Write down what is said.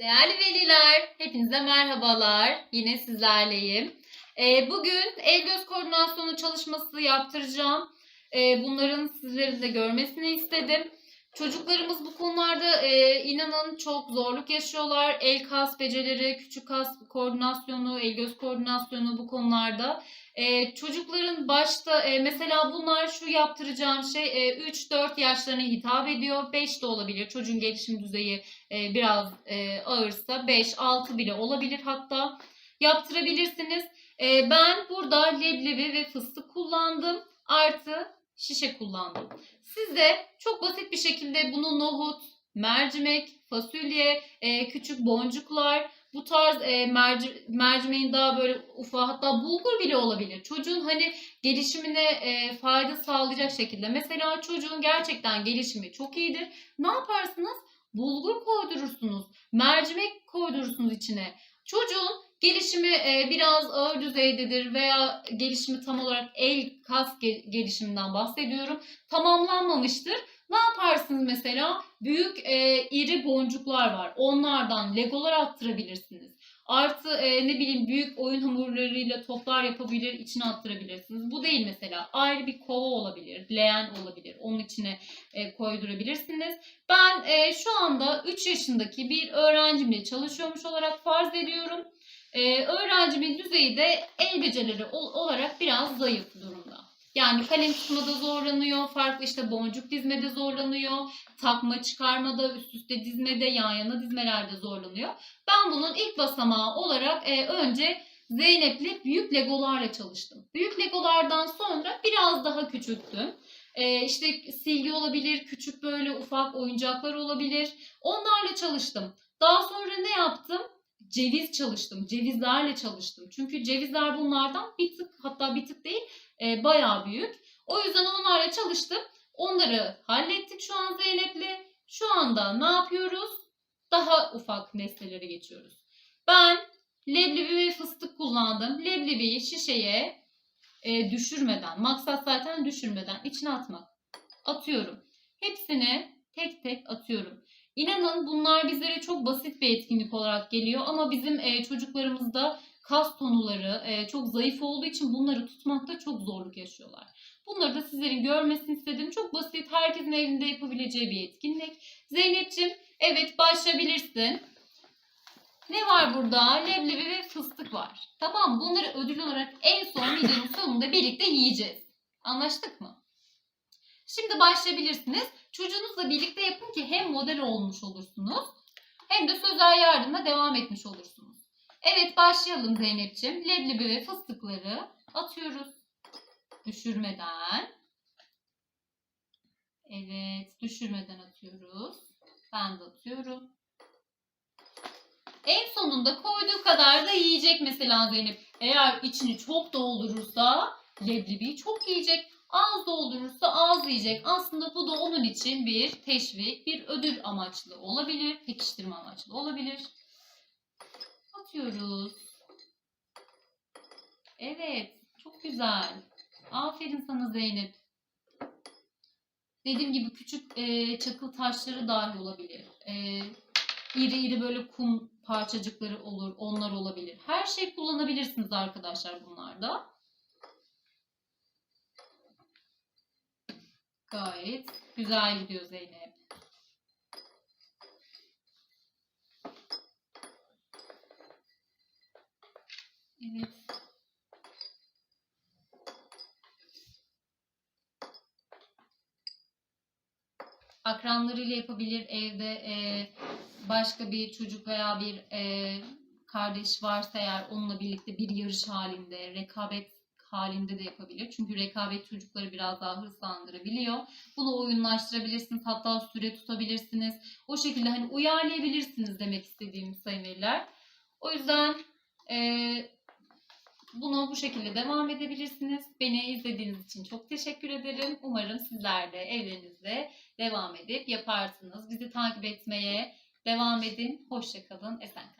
Değerli veliler, hepinize merhabalar. Yine sizlerleyim. Ee, bugün el göz koordinasyonu çalışması yaptıracağım. Ee, bunların sizlerin de görmesini istedim. Çocuklarımız bu konularda e, inanın çok zorluk yaşıyorlar. El kas becerileri, küçük kas koordinasyonu, el göz koordinasyonu bu konularda. Ee, çocukların başta e, mesela bunlar şu yaptıracağım şey e, 3-4 yaşlarına hitap ediyor. 5 de olabilir. Çocuğun gelişim düzeyi e, biraz e, ağırsa 5-6 bile olabilir hatta yaptırabilirsiniz. E, ben burada leblebi ve fıstık kullandım. Artı şişe kullandım. Siz çok basit bir şekilde bunu nohut, mercimek, fasulye, e, küçük boncuklar, bu tarz e, merci, mercimeğin daha böyle ufak hatta bulgur bile olabilir. Çocuğun hani gelişimine e, fayda sağlayacak şekilde. Mesela çocuğun gerçekten gelişimi çok iyidir. Ne yaparsınız? Bulgur koydurursunuz. Mercimek koydurursunuz içine. Çocuğun gelişimi e, biraz ağır düzeydedir veya gelişimi tam olarak el kas ge- gelişiminden bahsediyorum. Tamamlanmamıştır. Ne yaparsınız mesela? Büyük e, iri boncuklar var. Onlardan legolar attırabilirsiniz. Artı e, ne bileyim büyük oyun hamurlarıyla toplar yapabilir, içine attırabilirsiniz. Bu değil mesela. Ayrı bir kova olabilir, leğen olabilir. Onun içine e, koydurabilirsiniz. Ben e, şu anda 3 yaşındaki bir öğrencimle çalışıyormuş olarak farz ediyorum. E, öğrencimin düzeyi de el becerileri ol- olarak biraz zayıf durumda. Yani kalem tutmada zorlanıyor, farklı işte boncuk dizmede zorlanıyor, takma çıkarmada, üst üste dizmede, yan yana dizmelerde zorlanıyor. Ben bunun ilk basamağı olarak e, önce Zeynep'le büyük legolarla çalıştım. Büyük legolardan sonra biraz daha küçülttüm. E, işte silgi olabilir, küçük böyle ufak oyuncaklar olabilir. Onlarla çalıştım. Daha sonra ne yaptım? Ceviz çalıştım. Cevizlerle çalıştım. Çünkü cevizler bunlardan bir tık hatta bir tık değil e, bayağı büyük. O yüzden onlarla çalıştım. Onları hallettik şu an Zeynep'le. Şu anda ne yapıyoruz? Daha ufak nesnelere geçiyoruz. Ben leblebi ve fıstık kullandım. Leblebiyi şişeye e, düşürmeden, maksat zaten düşürmeden içine atmak. Atıyorum. Hepsini tek tek atıyorum. İnanın bunlar bizlere çok basit bir etkinlik olarak geliyor ama bizim e, çocuklarımızda kas tonuları e, çok zayıf olduğu için bunları tutmakta çok zorluk yaşıyorlar. Bunları da sizlerin görmesini istedim. Çok basit, herkesin evinde yapabileceği bir etkinlik. Zeynep'ciğim evet başlayabilirsin. Ne var burada? Leblebi ve fıstık var. Tamam? Bunları ödül olarak en son videonun sonunda birlikte yiyeceğiz. Anlaştık mı? Şimdi başlayabilirsiniz. Çocuğunuzla birlikte yapın ki hem model olmuş olursunuz hem de sözel yardımla devam etmiş olursunuz. Evet başlayalım Zeynep'ciğim. Leblebi ve fıstıkları atıyoruz. Düşürmeden. Evet düşürmeden atıyoruz. Ben de atıyorum. En sonunda koyduğu kadar da yiyecek mesela Zeynep. Eğer içini çok doldurursa leblebiyi çok yiyecek. Az doldurursa az yiyecek. Aslında bu da onun için bir teşvik, bir ödül amaçlı olabilir. Pekiştirme amaçlı olabilir. Atıyoruz. Evet. Çok güzel. Aferin sana Zeynep. Dediğim gibi küçük e, çakıl taşları dahi olabilir. E, iri iri böyle kum parçacıkları olur. Onlar olabilir. Her şey kullanabilirsiniz arkadaşlar bunlarda. Gayet güzel gidiyor Zeynep. Evet. Akranlarıyla yapabilir evde e, başka bir çocuk veya bir e, kardeş varsa eğer onunla birlikte bir yarış halinde, rekabet halinde de yapabilir. Çünkü rekabet çocukları biraz daha hırslandırabiliyor. Bunu oyunlaştırabilirsiniz. Hatta süre tutabilirsiniz. O şekilde hani uyarlayabilirsiniz demek istediğim sayın veliler. O yüzden e, bunu bu şekilde devam edebilirsiniz. Beni izlediğiniz için çok teşekkür ederim. Umarım sizler de evlerinizde devam edip yaparsınız. Bizi takip etmeye devam edin. Hoşçakalın. Esen kalın.